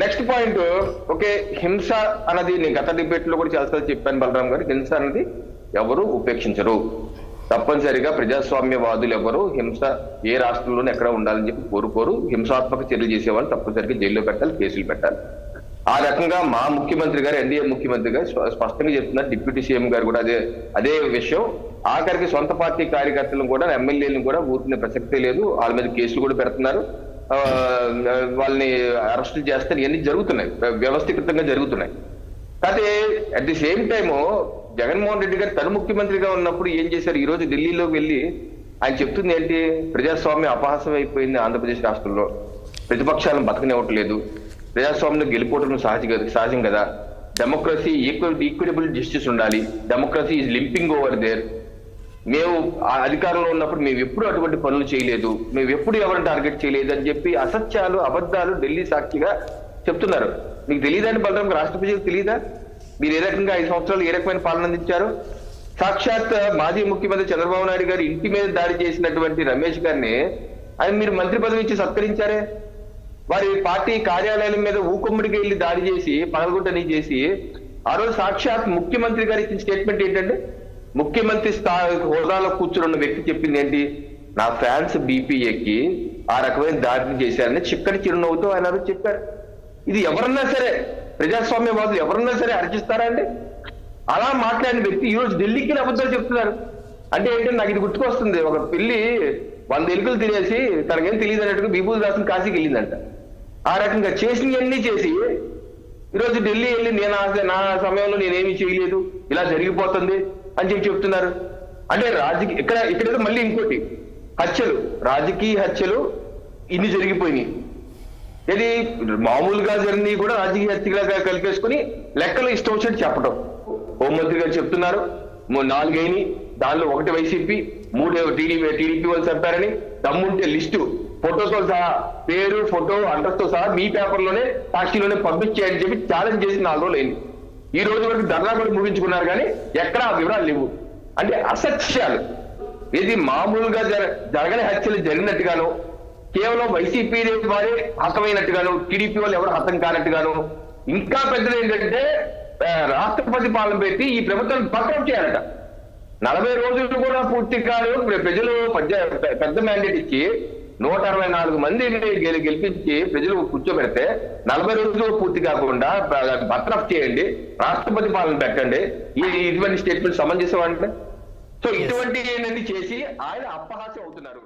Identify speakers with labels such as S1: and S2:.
S1: Next point okay హింస అన్నది నేను గత డిబేట్లో కూడా చాలా చెప్పాను బలరాం గారు. హింస అన్నది ఎవరు ఉపేక్షించరు. తప్పనిసరిగా ప్రజాస్వామ్యవాదులు ఎవరు హింస ఏ రాష్ట్రంలోనే ఎక్కడ ఉండాలని చెప్పి కోరుకోరు. హింసాత్మక చర్యలు చేసేవాళ్ళు తప్పనిసరిగా జైల్లో పెట్టాలి కేసులు పెట్టాలి. ఆ రకంగా మా ముఖ్యమంత్రి గారు ఎన్డీఏ ముఖ్యమంత్రి గారు స్పష్టంగా చెప్తున్నారు. డిప్యూటీ సీఎం గారు కూడా అదే అదే విషయం. ఆఖరికి సొంత పార్టీ కార్యకర్తలను కూడా ఎమ్మెల్యేలను కూడా ఊరుకునే ప్రసక్తే లేదు. వాళ్ళ మీద కేసులు కూడా పెడుతున్నారు. వాళ్ళని అరెస్ట్ చేస్తారు ఇవన్నీ జరుగుతున్నాయి. వ్యవస్థీకృతంగా జరుగుతున్నాయి. కాకపోతే at the same time Jaganmohan Reddy garu తను ముఖ్యమంత్రిగా ఉన్నప్పుడు ఏం చేశారు? ఈ రోజు ఢిల్లీలో వెళ్ళి ఆయన చెప్తుంది ఏంటి? ప్రజాస్వామ్యం అపహాసం అయిపోయింది ఆంధ్రప్రదేశ్ రాష్ట్రంలో. ప్రతిపక్షాలను బతకనివ్వట్లేదు. ప్రజాస్వామ్యం గెలిపోవడం సహజ సహజం కదా. డెమోక్రసీ ఈక్వల్ ఈక్విటబుల్ జస్టిస్ ఉండాలి. Democracy is limping over there మేము ఆ అధికారంలో ఉన్నప్పుడు మేము ఎప్పుడు అటువంటి పనులు చేయలేదు. మేము ఎప్పుడు ఎవరిని టార్గెట్ చేయలేదు అని చెప్పి అసత్యాలు అబద్ధాలు ఢిల్లీ సాక్షిగా చెప్తున్నారు. మీకు తెలియదండి బలరాం రాష్ట్ర ప్రజలకు తెలియదా మీరు ఏ రకంగా ఐదు సంవత్సరాలు ఏ రకమైన పాలన అందించారు? సాక్షాత్ మాజీ ముఖ్యమంత్రి చంద్రబాబు నాయుడు గారు ఇంటి మీద దాడి చేసినటువంటి రమేష్ గారిని ఆయన మీరు మంత్రి పదవి ఇచ్చి సత్కరించారే? వారి పార్టీ కార్యాలయం మీద ఊకొమ్మిడికి వెళ్ళి దాడి చేసి పగలగొట్టని చేసి ఆ రోజు సాక్షాత్ ముఖ్యమంత్రి గారు ఇచ్చిన స్టేట్మెంట్ ఏంటంటే ముఖ్యమంత్రి స్థాయి హోదాలో కూర్చుని ఉన్న వ్యక్తి చెప్పింది ఏంటి? నా ఫ్యాన్స్ బీపీ ఎక్కి ఆ రకమైన దాడిని చేశారని చిక్కటి చిరునవ్వుతో ఆయన చెప్పారు. ఇది ఎవరన్నా సరే ప్రజాస్వామ్యవాదులు ఎవరన్నా సరే అర్చిస్తారా అండి? అలా మాట్లాడిన వ్యక్తి ఈ రోజు ఢిల్లీకి అబద్ధాలు చెప్తున్నారు. అంటే ఏంటంటే నాకు ఇది గుర్తుకొస్తుంది. ఒక పిల్లి వంద ఎలుకలు తినేసి తనకేం తెలియదు అన్నట్టుగా బిభూతి దాసుని కాశీకి వెళ్ళిందంట. ఆ రకంగా చేసినవన్నీ చేసి ఈరోజు ఢిల్లీ వెళ్ళి నేను ఆ- నా సమయంలో నేనేమీ చేయలేదు. ఇలా జరిగిపోతుంది. అని చెప్పి చెప్తున్నారు. అంటే రాజకీయ ఇక్కడ ఇక్కడ మళ్ళీ ఇంకోటి. హత్యలు. రాజకీయ హత్యలు ఇన్ని జరిగిపోయినాయి. ఇది మామూలుగా జరిగినవి కూడా రాజకీయ హత్యగా కలిపేసుకుని లెక్కలు ఇష్టం వచ్చినట్టు చెప్పడం హోంమంత్రి గారు చెప్తున్నారు నాలుగైని దానిలో ఒకటి వైసీపీ మూడు టీడీపీ టీడీపీ వాళ్ళు చెప్పారని. దమ్ముంటే లిస్టు. ఫోటోతో సహా పేరు ఫోటో అడ్రస్తో సహా మీ పేపర్లోనే సాక్షిలోనే పంపించేయని చెప్పి ఛాలెంజ్ చేసి నాలుగు రోజులు అయింది. ఈ రోజు వరకు ధర్నా కూడా ముగించుకున్నారు కానీ ఎక్కడా ఆ వివరాలు లేవు. అంటే అసత్యాలు. ఇది మామూలుగా జర జరగని హత్యలు జరిగినట్టుగాను కేవలం వైసీపీ వారే హతమైనట్టుగాను టీడీపీ వాళ్ళు ఎవరు హతం కానట్టుగాను ఇంకా పెద్దది ఏంటంటే రాష్ట్రపతి పాలన పెట్టి ఈ ప్రభుత్వం పక్కన చేయాలట. నలభై రోజులు కూడా పూర్తి కాదు ప్రజలు పెద్ద మ్యాండేట్ ఇచ్చి నూట అరవై నాలుగు మంది గెలి- గెలిపించి ప్రజలు కూర్చోబెడితే నలభై రోజులు పూర్తి కాకుండా బర్తరఫ్ చేయండి రాష్ట్రపతి పాలన పెట్టండి. ఈ ఇటువంటి స్టేట్మెంట్ సమంజసం అంటే సో ఇటువంటి ఏంటంటే చేసి ఆయన అప్పహాస్యం అవుతున్నారు.